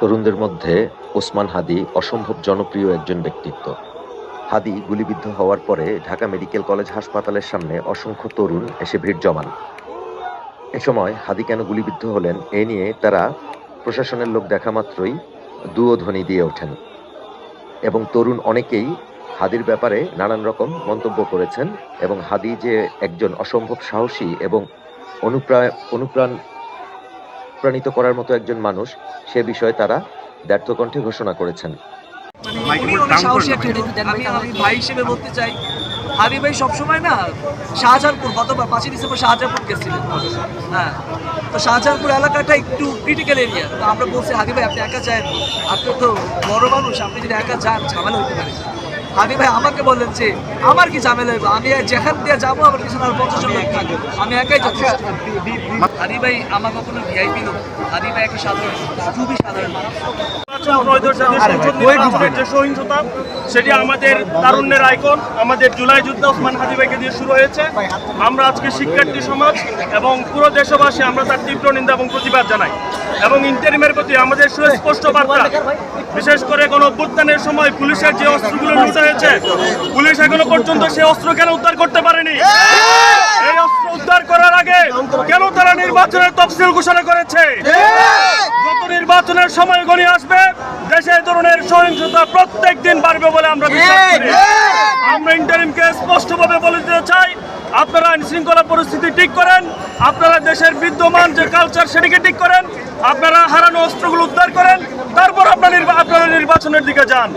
তরুণদের মধ্যে ওসমান হাদি অসম্ভব জনপ্রিয় একজন ব্যক্তিত্ব। হাদি গুলিবিদ্ধ হওয়ার পরে ঢাকা মেডিকেল কলেজ হাসপাতালের সামনে অসংখ্য তরুণ এসে ভিড় জমান। এ সময় হাদি কেন গুলিবিদ্ধ হলেন এ নিয়ে তারা প্রশাসনের লোক দেখা মাত্রই দুয়োধ্বনি দিয়ে ওঠেন এবং তরুণ অনেকেই হাদির ব্যাপারে নানান রকম মন্তব্য করেছেন এবং হাদি যে একজন অসম্ভব সাহসী এবং অনুপ্রায় অনুপ্রাণ প্রাণিত করার মতো একজন মানুষ সে বিষয়ে তারা ব্যর্থ কণ্ঠে ঘোষণা করেছেন। মানে। আমি আমি ভাই হিসেবে বলতে চাই হাদি ভাই সবসময় না শাহজাহানপুর গতবার পাঁচই ডিসেম্বর শাহজাহানপুর গেছিলেন। হ্যাঁ তো শাহজাহানপুর এলাকাটা একটু ক্রিটিক্যাল এরিয়া তো আমরা বলছি হাদি ভাই আপনি একা যান আপনি তো বড় মানুষ আপনি যদি একা যান ঝামেলা হতে পারে। হাদি ভাই আমাকে বললেন যে আমার কি ঝামেলা হইব? আমি যেখান দিয়ে যাব আমার পিছনে আর পঞ্চাশ জন লোক থাকবে। আমি একাই যাচ্ছি হাদি ভাই আমার কখনো ভিআইপি লোক হাদি ভাই একটা সাধারণ খুবই সাধারণ যে সহিংসতা সেটি আমাদের তারুণ্যের আইকন। আমাদের জুলাই যুদ্ধ ওসমান হাদি ভাইকে দিয়ে শুরু হয়েছে। আমরা আজকে শিক্ষার্থী সমাজ এবং পুরো দেশবাসী আমরা তার তীব্র নিন্দা এবং প্রতিবাদ জানাই। এবং ইন্টারিমের প্রতি আমাদের সুস্পষ্ট বার্তা। বিশেষ করে কোন অভ্যুত্থানের সময় পুলিশের যে অস্ত্রগুলো লুটা হয়েছে, পুলিশ এখনও পর্যন্ত সেই অস্ত্র কেন উদ্ধার করতে পারেনি? এই অস্ত্র উদ্ধার করার আগে কেন তারা নির্বাচনের তফসিল ঘোষণা করেছে? যত নির্বাচনের সময় গণিয়ে আসবে, দেশে ধরনের সহিংসতা প্রত্যেক দিন বাড়বে বলে আমরা বিশ্বাস করি। আমরা ইন্টারিমকে স্পষ্টভাবে বলে দিতে চাই, আপনারা আইন শৃঙ্খলা পরিস্থিতি ঠিক করেন, আপনারা দেশের বিদ্যমান যে কালচার সেটিকে ঠিক করেন, আপনারা হারানো অস্ত্রগুলো উদ্ধার করেন, তারপর আপনার আপনারা নির্বাচনের দিকে যান।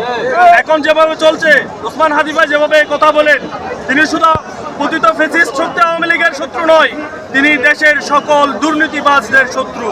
এখন যেভাবে চলছে, ওসমান হাদি ভাই যেভাবে কথা বলেন, তিনি শুধু কথিত ফেসিস্ট শক্তি আওয়ামী লীগের শত্রু নয়, তিনি দেশের সকল দুর্নীতিবাজদের শত্রু।